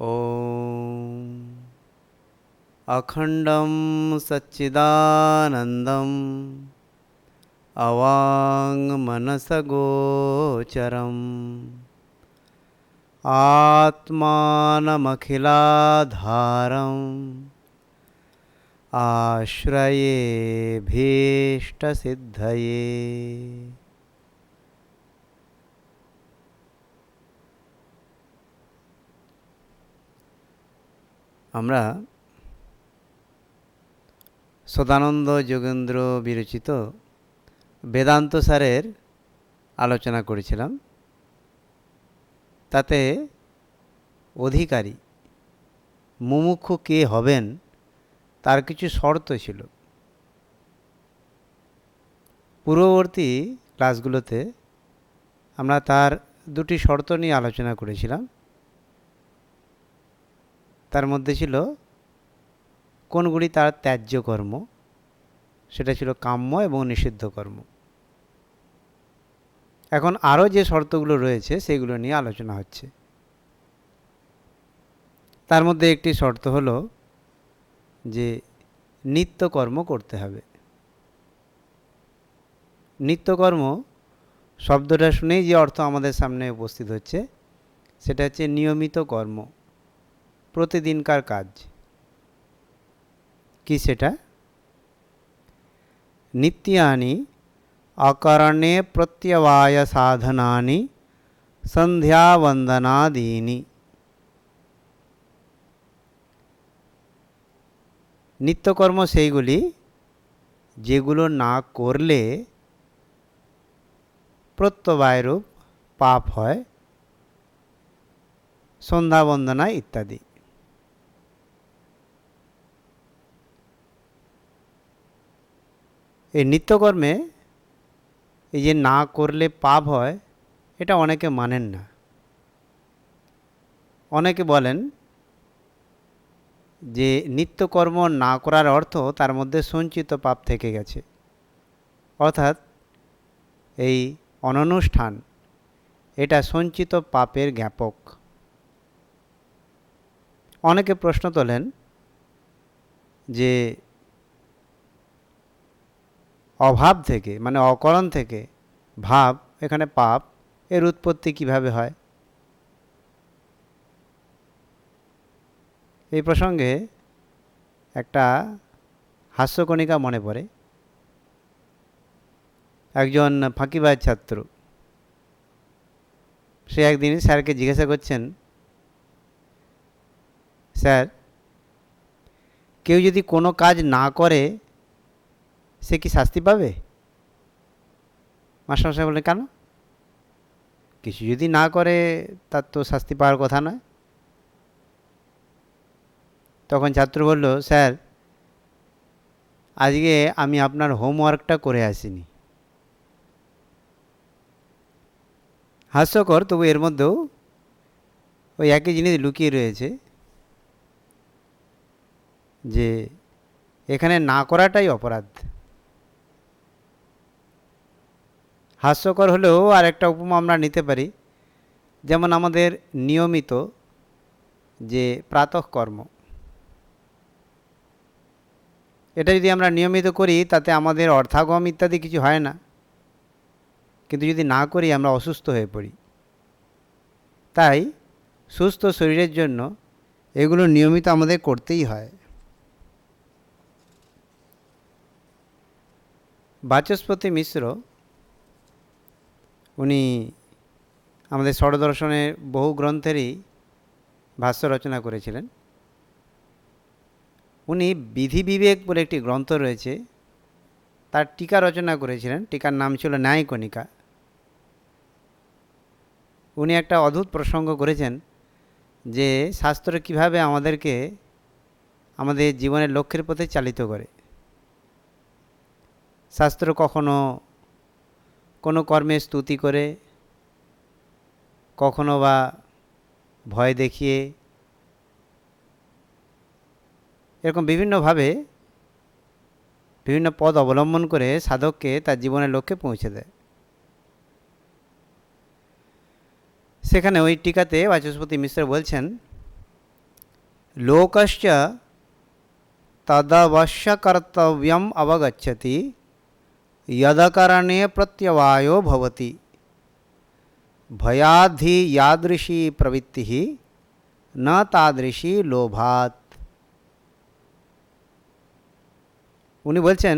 ॐ अखण्डं सच्चिदानन्दम्। अवाङ्मनसगोचरम् आत्मानमखिलाधारम्। आश्रये भीष्टसिद्धये আমরা সদানন্দ যোগেন্দ্র বিরচিত বেদান্ত সারের আলোচনা করেছিলাম। তাতে অধিকারী মুমুক্ষু কে হবেন তার কিছু শর্ত ছিল। পূর্ববর্তী ক্লাসগুলোতে আমরা তার দুটি শর্ত নিয়ে আলোচনা করেছিলাম। তার মধ্যে ছিল কোনগুলি তার ত্যায্য কর্ম? সেটা ছিল কাম্য এবং নিষিদ্ধ কর্ম। এখন আরও যে শর্তগুলো রয়েছে, সেগুলো নিয়ে আলোচনা হচ্ছে। তার মধ্যে একটি শর্ত হলো যে নিত্যকর্ম করতে হবে। নিত্যকর্ম শব্দটা শুনেই যে অর্থ আমাদের সামনে উপস্থিত হচ্ছে, সেটা হচ্ছে নিয়মিত কর্ম। প্রতিদিনকার কাজ। কি সেটা? নিত্যানি অকরণে প্রত্যবায় সাধনানি সন্ধ্যাবন্দনাদীনি। নিত্যকর্ম সেইগুলি যেগুলো না করলে প্রত্যবায়রূপ পাপ হয়, সন্ধ্যাবন্দনা ইত্যাদি। এই নিত্যকর্মে এই যে না করলে পাপ হয়, এটা অনেকে মানেন না। অনেকে বলেন যে নিত্যকর্ম না করার অর্থ তার মধ্যে সঞ্চিত পাপ থেকে গেছে। অর্থাৎ এই অননুষ্ঠান, এটা সঞ্চিত পাপের জ্ঞাপক। অনেকে প্রশ্ন তোলেন যে অভাব থেকে মানে অকরণ থেকে ভাব, এখানে পাপ, এর উৎপত্তি কীভাবে হয়? এই প্রসঙ্গে একটা হাস্যকণিকা মনে পড়ে। একজন ফাঁকিবাজ ছাত্র, সে একদিন স্যারকে জিজ্ঞাসা করছেন, স্যার, কেউ যদি কোনো কাজ না করে সে কি শাস্তি পাবে? মাস্টারমশাই বললেন, কেন? কিছু যদি না করে, তার তো শাস্তি পাওয়ার কথা নয়। তখন ছাত্র বলল, স্যার, আজকে আমি আপনার হোমওয়ার্কটা করে আসিনি। হাস্যকর, তবু এর মধ্যেও ওই একই জিনিস লুকিয়ে রয়েছে যে, এখানে না করাটাই অপরাধ। হাস্যকর হলেও আর একটা উপমা আমরা নিতে পারি। যেমন আমাদের নিয়মিত যে প্রাতঃকর্ম এটা যদি আমরা নিয়মিত করি, তাতে আমাদের অর্থাগম ইত্যাদি কিছু হয় না। কিন্তু যদি না করি, আমরা অসুস্থ হয়ে পড়ি। তাই সুস্থ শরীরের জন্য এগুলো নিয়মিত আমাদের করতেই হয়। বাচস্পতি মিশ্র উনি আমাদের ষড়দর্শনের বহু গ্রন্থেরই ভাষ্য রচনা করেছিলেন। উনি বিধি বিবেক বলে একটি গ্রন্থ রয়েছে, তার টিকা রচনা করেছিলেন, টিকার নাম ছিল ন্যায়কণিকা। উনি একটা অদ্ভুত প্রসঙ্গ করেছেন যে শাস্ত্র কীভাবে আমাদেরকে আমাদের জীবনের লক্ষ্যের পথে চালিত করে। শাস্ত্র কখনো কোনো কর্মে স্তুতি করে, কখনো বা ভয় দেখিয়ে, এরকম বিভিন্নভাবে বিভিন্ন পদ অবলম্বন করে সাধককে তার জীবনের লক্ষ্যে পৌঁছে দেয়। সেখানে ওই টিকাতে বাচস্পতি মিশ্র বলছেন, লোকশ্চ তদবশ্যকর্তব্যম অবগচ্ছতি यदकरणे प्रत्यवायो भवति भयाद्धि यादृशी प्रवृत्तिः न तादृशी লোভাত উনি বলছেন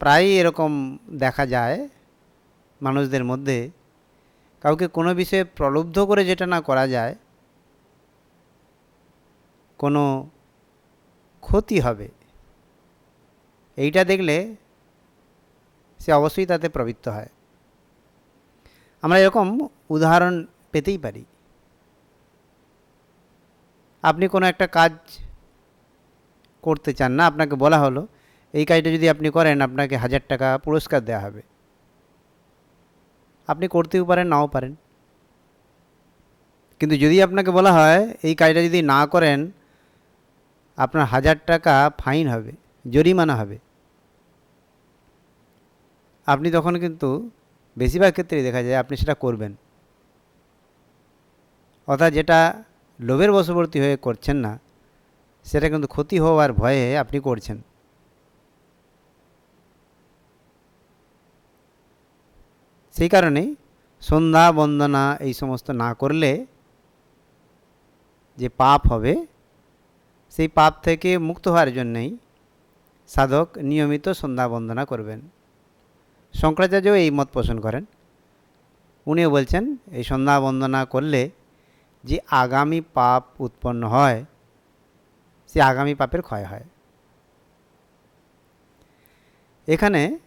প্রায়ই এরকম দেখা যায় মানুষদের মধ্যে কাউকে কোনো বিষয়ে প্রলুব্ধ করে যেটা না করা যায় কোনো ক্ষতি হবে এইটা দেখলে সে অবশ্যই তাতে প্রবৃত্ত হয়। আমরা এরকম উদাহরণ পেতেই পারি। আপনি কোনো একটা কাজ করতে চান না, আপনাকে বলা হলো, এই কাজটা যদি আপনি করেন, আপনাকে হাজার টাকা পুরস্কার দেওয়া হবে। আপনি করতেও পারেন, নাও পারেন। কিন্তু যদি আপনাকে বলা হয়, এই কাজটা যদি না করেন, আপনার হাজার টাকা ফাইন হবে, জরিমানা হবে। আপনি তখন কিন্তু বেশিরভাগ ক্ষেত্রেই দেখা যায় আপনি সেটা করবেন। অর্থাৎ যেটা লোভের বশবর্তী হয়ে করছেন না, সেটা কিন্তু ক্ষতি হওয়ার ভয়ে আপনি করছেন। সেই কারণেই সন্ধ্যা, বন্দনা এই সমস্ত না করলে যে পাপ হবে, সেই পাপ থেকে মুক্ত হওয়ার জন্যই সাধক নিয়মিত সন্ধ্যা, বন্দনা করবেন। শঙ্করাচার্যও এই মত পোষণ করেন। উনিও বলছেন, এই সন্ধ্যা বন্দনা করলে যে আগামী পাপ উৎপন্ন হয়, সে আগামী পাপের ক্ষয় হয়। এখানে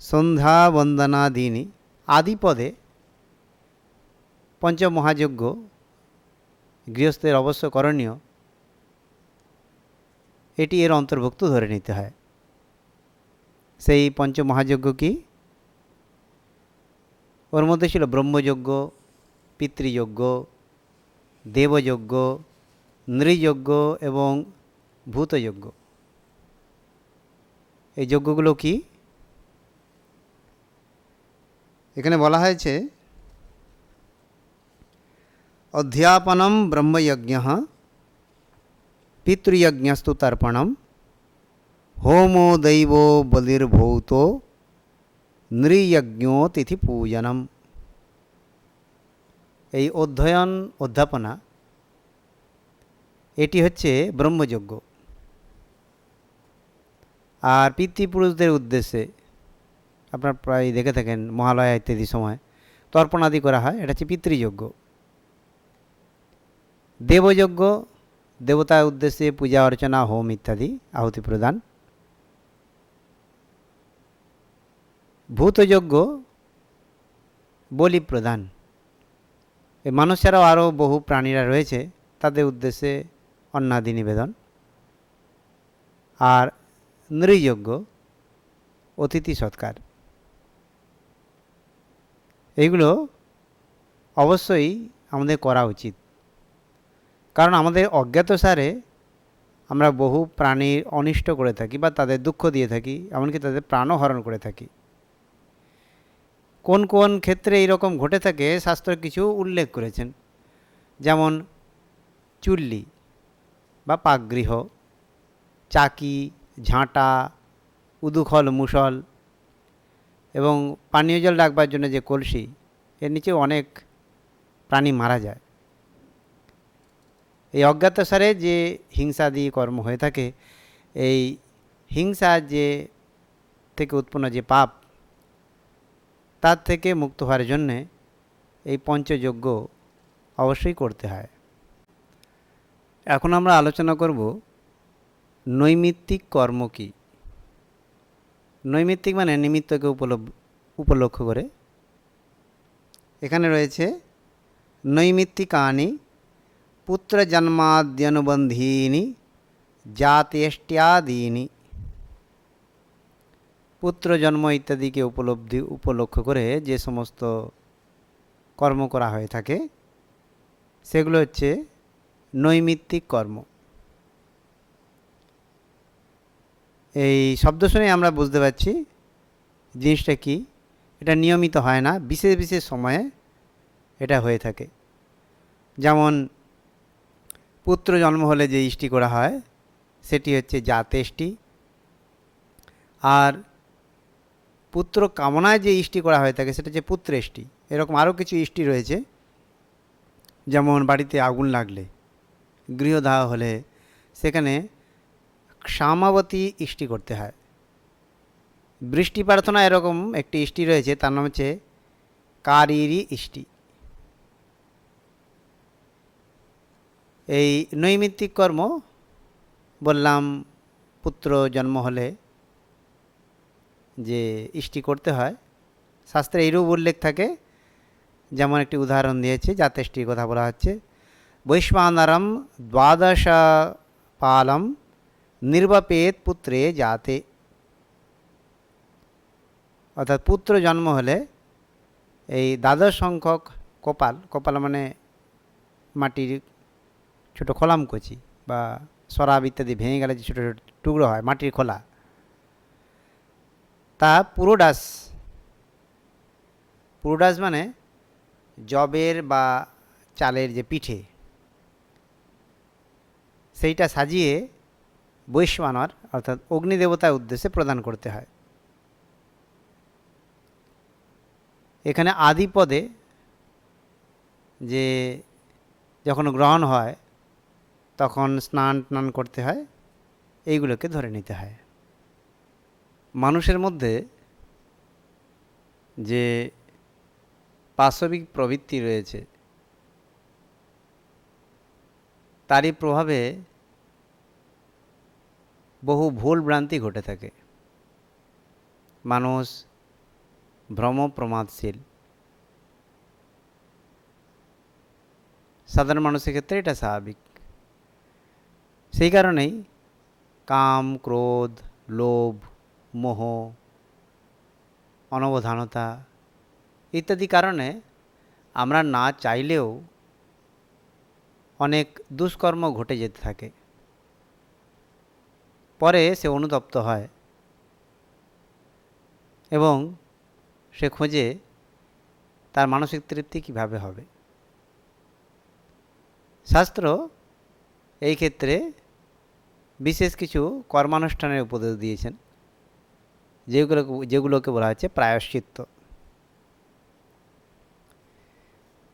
সন্ধ্যা বন্দনা দিনই আদিপদে পঞ্চমহাযজ্ঞ গৃহস্থের অবশ্য করণীয়। এটি এর অন্তর্ভুক্ত ধরে নিতে হয়। সেই পঞ্চমহাযজ্ঞ কি ওর মধ্যে ছিল ব্রহ্মযজ্ঞ, পিতৃযজ্ঞ, দেবযজ্ঞ, নৃযজ্ঞ এবং ভূতযজ্ঞ। এই যজ্ঞগুলো কি? এখানে বলা হয়েছে, অধ্যাপনম ব্রহ্মযজ্ঞ, পিতৃযজ্ঞস্তু তর্পণম। হোমো দৈব বলির্ভৌত নৃযজ্ঞ তিথি পূজনম এই অধ্যয়ন, অধ্যাপনা, এটি হচ্ছে ব্রহ্মযজ্ঞ। আর পিতৃপুরুষদের উদ্দেশ্যে আপনার প্রায় দেখে থাকেন মহালয়া ইত্যাদি সময় তর্পণাদি করা হয়, এটা হচ্ছে পিতৃযজ্ঞ। দেবযজ্ঞ, দেবতার উদ্দেশ্যে পূজা অর্চনা, হোম ইত্যাদি আহুতি প্রদান। ভূতযজ্ঞ বলি প্রদান মানুষ ছাড়াও আরও বহু প্রাণীরা রয়েছে, তাদের উদ্দেশ্যে অন্নাদি নিবেদন। আর নৃযজ্ঞ, অতিথি সৎকার। এইগুলো অবশ্যই আমাদের করা উচিত। কারণ আমাদের অজ্ঞাতসারে আমরা বহু প্রাণীর অনিষ্ট করে থাকি বা তাদের দুঃখ দিয়ে থাকি, এমনকি তাদের প্রাণও হরণ করে থাকি। কোন কোন ক্ষেত্রে এইরকম ঘটে থাকে শাস্ত্র কিছু উল্লেখ করেছেন। যেমন, চুল্লি বা পাকগৃহ, চাকি, ঝাঁটা, উদুখল মুসল এবং পানীয় জল রাখবার জন্য যে কলসি, এর নিচে অনেক প্রাণী মারা যায়। এই অজ্ঞাতসারে যে হিংসাদি কর্ম হয়ে থাকে, এই হিংসা যে থেকে উৎপন্ন যে পাপ তার থেকে মুক্ত হওয়ার জন্যে এই পঞ্চযজ্ঞ অবশ্যই করতে হয়। এখন আমরা আলোচনা করব নৈমিত্তিক কর্ম কী? নৈমিত্তিক মানে নিমিত্তকে উপলক্ষ করে। এখানে রয়েছে, নৈমিত্তিকানি পুত্র জন্মাদ্যনুবন্ধীনি জাতেষ্ಟ್যাদীনি পুত্র জন্ম ইত্যাদিকে উপলব্ধি, উপলক্ষ করে যে সমস্ত কর্ম করা হয়ে থাকে, সেগুলো হচ্ছে নৈমিত্তিক কর্ম। এই শব্দ শুনে আমরা বুঝতে পারছি জিনিসটা কি। এটা নিয়মিত হয় না, বিশেষ বিশেষ সময়ে এটা হয়ে থাকে। যেমন পুত্র জন্ম হলে যে ইষ্টি করা হয়, সেটি হচ্ছে জাতেষ্টি। আর পুত্র কামনায় যে ইষ্টি করা হয়ে থাকে সেটা হচ্ছে পুত্রেষ্টি এরকম আরও কিছু ইষ্টি রয়েছে। যেমন বাড়িতে আগুন লাগলে, গৃহদাহ হলে, সেখানে শ্যামাবতী ইষ্টি করতে হয়। বৃষ্টি প্রার্থনা এরকম একটি ইষ্টি রয়েছে, তার নাম হচ্ছে কারিরি ইষ্টি। এই নৈমিত্তিক কর্ম বললাম পুত্র জন্ম হলে যে ইষ্টি করতে হয়। শাস্ত্রে এইরূপ উল্লেখ থাকে, যেমন একটি উদাহরণ দিয়েছে, জাতেষ্টির কথা বলা হচ্ছে বৈশ্বানরম দ্বাদশ পালম নির্বাপেত পুত্রে জাতে। অর্থাৎ পুত্র জন্ম হলে এই দ্বাদশ সংখ্যক কপাল কপাল মানে মাটির ছোটো খোলামকুচি বা সরাব ইত্যাদি ভেঙে গেলে যে ছোটো ছোটো টুকরো হয়, মাটির খোলা। তা পুরোডাস পুরোডাস মানে জবের বা চালের যে পিঠে, সেইটা সাজিয়ে বৈশ্বানর অর্থাৎ অগ্নিদেবতার উদ্দেশ্যে প্রদান করতে হয়। এখানে আদিপদে যে যখন গ্রহণ হয়, তখন স্নান টান করতে হয়, এইগুলোকে ধরে নিতে হয়। মানুষের মধ্যে যে পাশবিক প্রবৃত্তি রয়েছে, তারই প্রভাবে বহু ভুল ভ্রান্তি ঘটে থাকে। মানুষ ভ্রম প্রমাদশীল সাধারণ মানুষের ক্ষেত্রে এটা স্বাভাবিক। সেই কারণেই কাম, ক্রোধ, লোভ মোহ, অনবধানতা ইত্যাদি কারণে আমরা না চাইলেও অনেক দুষ্কর্ম ঘটে যেতে থাকে। পরে সে অনুতপ্ত হয় এবং সে খোঁজে তার মানসিক তৃপ্তি কীভাবে হবে। শাস্ত্র এই ক্ষেত্রে বিশেষ কিছু কর্মানুষ্ঠানের উপদেশ দিয়েছেন। যেগুলো, যেগুলোকে বলা হচ্ছে প্রায়শ্চিত্ত।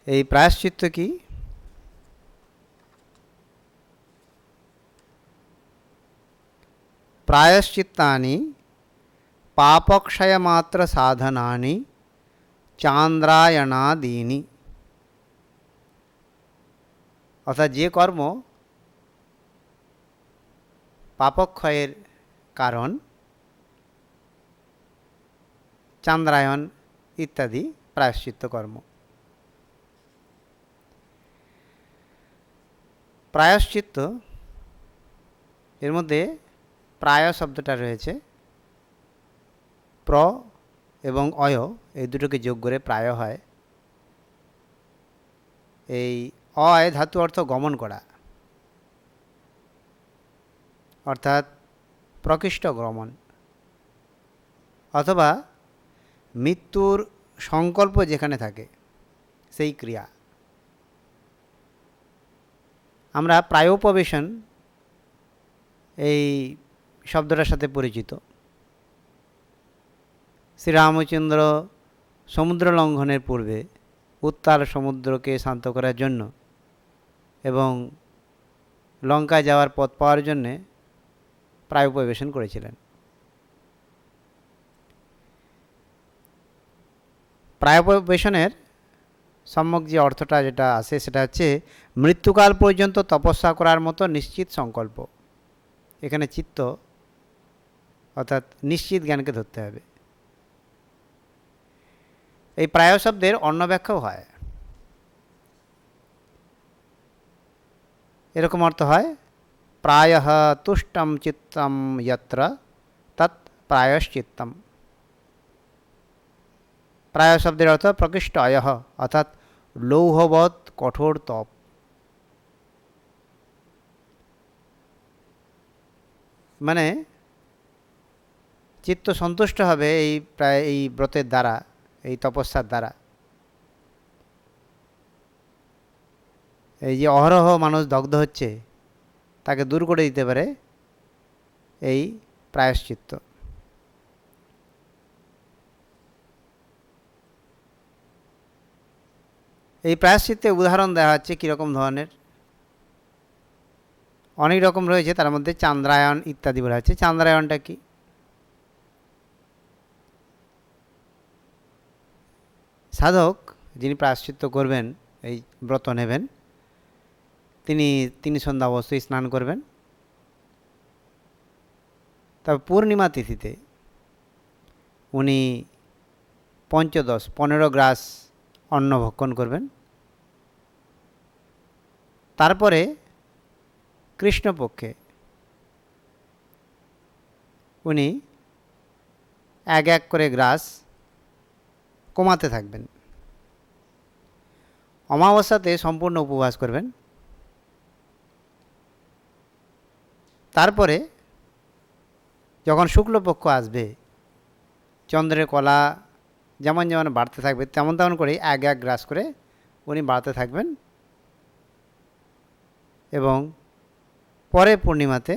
এই প্রায়শ্চিত্ত কি? প্রায়শ্চিত্তানি পাপক্ষয়মাত্র সাধনানি চান্দ্রায়ণাদীনি। অর্থাৎ যে কর্ম পাপক্ষয়ের কারণ চান্দ্রায়ণ ইত্যাদি প্রায়শ্চিত্ত কর্ম। প্রায়শ্চিত্ত, এর মধ্যে প্রায় শব্দটা রয়েছে। প্র এবং অয় এই দুটোকে যোগ করে প্রায় হয়। এই অয় ধাতু অর্থ গমন করা। অর্থাৎ প্রকৃষ্ট গমন। অথবা মৃত্যুর সংকল্প যেখানে থাকে, সেই ক্রিয়া। আমরা প্রায়োপবেশন এই শব্দটার সাথে পরিচিত। শ্রীরামচন্দ্র সমুদ্র লঙ্ঘনের পূর্বে উত্তাল সমুদ্রকে শান্ত করার জন্য এবং লঙ্কায় যাওয়ার পথ পাওয়ার জন্যে প্রায়োপবেশন করেছিলেন। প্রায়োপবেশনের সম্যক যে অর্থটা যেটা আসে সেটা হচ্ছে মৃত্যুকাল পর্যন্ত তপস্যা করার মতো নিশ্চিত সংকল্প। এখানে চিত্ত অর্থাৎ নিশ্চিত জ্ঞানকে ধরতে হবে। এই প্রায় শব্দের অন্য ব্যাখ্যাও হয়। এরকম অর্থ হয়, প্রায় তুষ্টম চিত্তম যত্র তৎ প্রায়শ্চিত্তম। প্রায় শব্দের অর্থ প্রকৃষ্ট অয় অর্থাৎ লৌহবৎ কঠোর তপ মানে চিত্ত সন্তুষ্ট হবে এই প্রায় এই ব্রতের দ্বারা, এই তপস্যার দ্বারা। এই যে অহরহ মানুষ দগ্ধ হচ্ছে, তাকে দূর করে দিতে পারে এই প্রায়শ্চিত্ত। এই প্রায়শ্চিত্তে উদাহরণ দেওয়া হচ্ছে কীরকম ধরনের। অনেক রকম রয়েছে, তার মধ্যে চান্দ্রায়ণ ইত্যাদি বলা হচ্ছে। চান্দ্রায়ণটা কি? সাধক যিনি প্রায়শ্চিত্ত করবেন, এই ব্রত নেবেন, তিনি তিনি সন্ধ্যা অবশ্যই স্নান করবেন। তবে পূর্ণিমা তিথিতে উনি পঞ্চদশ, পনেরো গ্রাস অন্ন ভক্ষণ করবেন। তারপরে কৃষ্ণপক্ষে উনি এক এক করে গ্রাস কমাতে থাকবেন। অমাবস্যাতে সম্পূর্ণ উপবাস করবেন। তারপরে যখন শুক্লপক্ষ আসবে, চন্দ্রের কলা যেমন যেমন বাড়তে থাকবে, তেমন তেমন করে এক এক গ্রাস করে উনি বাড়তে থাকবেন। এবং পরে পূর্ণিমাতে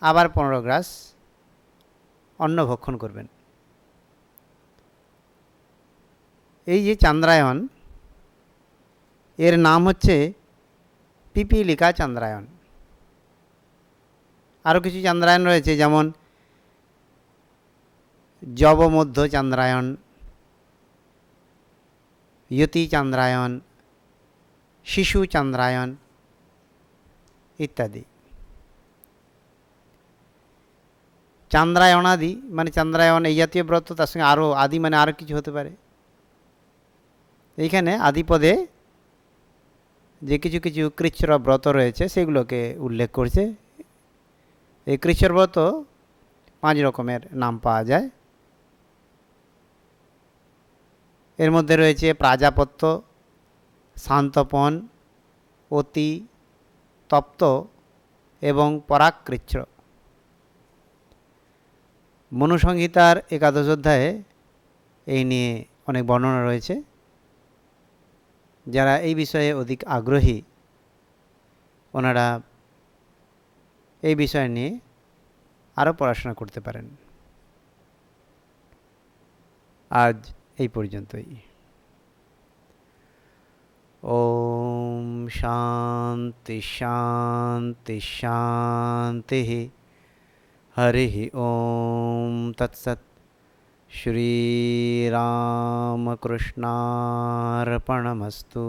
আবার পনেরো গ্রাস অন্ন ভক্ষণ করবেন। এই যে চান্দ্রায়ণ, এর নাম হচ্ছে পিপিলিকা চান্দ্রায়ণ। আরও কিছু চান্দ্রায়ণ রয়েছে, যেমন যবমধ্য চান্দ্রায়ণ ইয়তি চান্দ্রায়ণ শিশু চান্দ্রায়ণ ইত্যাদি চান্দ্রায়ণাদি মানে চান্দ্রায়ণ এই জাতীয় ব্রত তার সঙ্গে আরও আদি মানে আরও কিছু হতে পারে এইখানে আদিপদে যে কিছু কিছু কৃচ্ছর ব্রত রয়েছে সেগুলোকে উল্লেখ করছে এই কৃচ্ছর ব্রত পাঁচ রকমের নাম পাওয়া যায় এর মধ্যে রয়েছে প্রাজাপত্য, শান্তপন, অতি, তপ্ত এবং পরাকৃচ্ছ মনুসংহিতার একাদশ অধ্যায়ে এই নিয়ে অনেক বর্ণনা রয়েছে। যারা এই বিষয়ে অধিক আগ্রহী, ওনারা এই বিষয় নিয়ে আরও পড়াশোনা করতে পারেন। আজ এই পর্যন্তই ওম শান্তি শান্তি শান্তি হরি ওম তৎসৎ श्रीरामकृष्णार्पणमस्तु